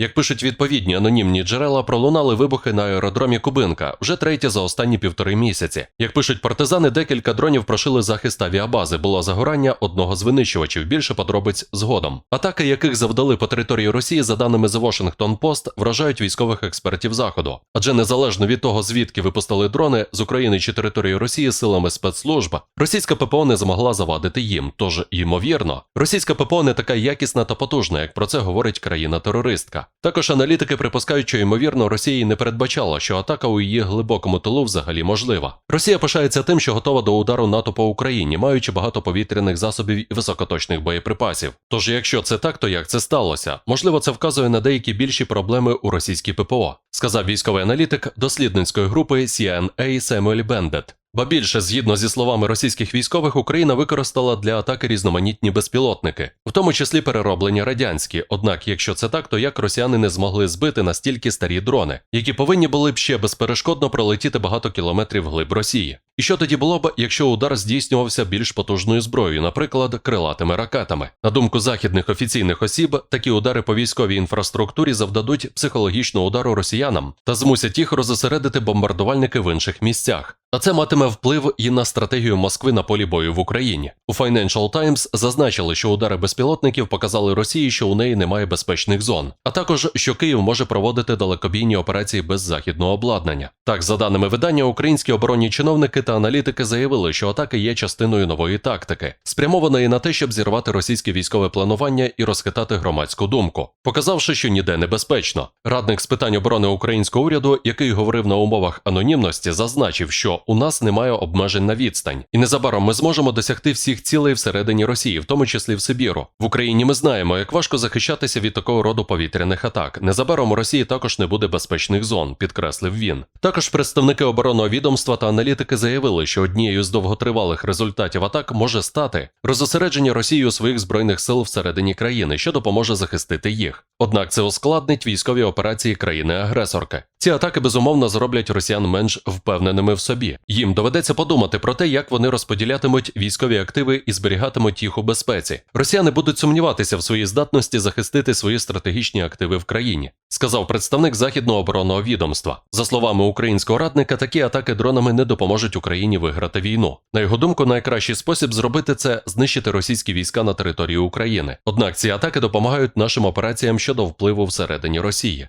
Як пишуть відповідні анонімні джерела, пролунали вибухи на аеродромі Кубинка вже третє за останні півтори місяці. Як пишуть партизани, декілька дронів прошили захист авіабази. Було загорання одного з винищувачів. Більше подробиць згодом. Атаки, яких завдали по території Росії, за даними The Washington Post, вражають військових експертів заходу. Адже незалежно від того, звідки випустили дрони з України чи території Росії силами спецслужб, російська ППО не змогла завадити їм. Тож, ймовірно, російська ППО не така якісна та потужна, як про це говорить країна-терористка. Також аналітики припускають, що ймовірно Росії не передбачала, що атака у її глибокому тилу взагалі можлива. Росія пишається тим, що готова до удару НАТО по Україні, маючи багато повітряних засобів і високоточних боєприпасів. Тож, якщо це так, то як це сталося? Можливо, це вказує на деякі більші проблеми у російській ППО, сказав військовий аналітик дослідницької групи CNA Семуель Бендет. Ба більше, згідно зі словами російських військових, Україна використала для атаки різноманітні безпілотники, в тому числі перероблені радянські. Однак, якщо це так, то як росіяни не змогли збити настільки старі дрони, які повинні були б ще безперешкодно пролетіти багато кілометрів вглиб Росії? І що тоді було б, якщо удар здійснювався більш потужною зброєю, наприклад, крилатими ракетами? На думку західних офіційних осіб, такі удари по військовій інфраструктурі завдадуть психологічного удару росіянам та змусять їх розосередити бомбардувальники в інших місцях. А це матиме вплив і на стратегію Москви на полі бою в Україні. У Financial Times зазначили, що удари безпілотників показали Росії, що у неї немає безпечних зон, а також що Київ може проводити далекобійні операції без західного обладнання. Так, за даними видання, українські оборонні чиновники та аналітики заявили, що атаки є частиною нової тактики, спрямованої на те, щоб зірвати російське військове планування і розхитати громадську думку, показавши, що ніде небезпечно. Радник з питань оборони українського уряду, який говорив на умовах анонімності, зазначив, що у нас немає обмежень на відстань, і незабаром ми зможемо досягти всіх цілей всередині Росії, в тому числі в Сибіру. В Україні ми знаємо, як важко захищатися від такого роду повітряних атак. Незабаром у Росії також не буде безпечних зон, підкреслив він. Також представники оборонного відомства та аналітики заявили, що однією з довготривалих результатів атак може стати розосередження Росією своїх збройних сил всередині країни, що допоможе захистити їх. Однак це ускладнить військові операції країни-агресорки. Ці атаки безумовно зроблять росіян менш впевненими в собі. Їм доведеться подумати про те, як вони розподілятимуть військові активи і зберігатимуть їх у безпеці. Росіяни будуть сумніватися в своїй здатності захистити свої стратегічні активи в країні, сказав представник західного оборонного відомства. За словами українського радника, такі атаки дронами не допоможуть Україні виграти війну. На його думку, найкращий спосіб зробити це знищити російські війська на території України. Однак ці атаки допомагають нашим операціям щодо впливу всередині Росії.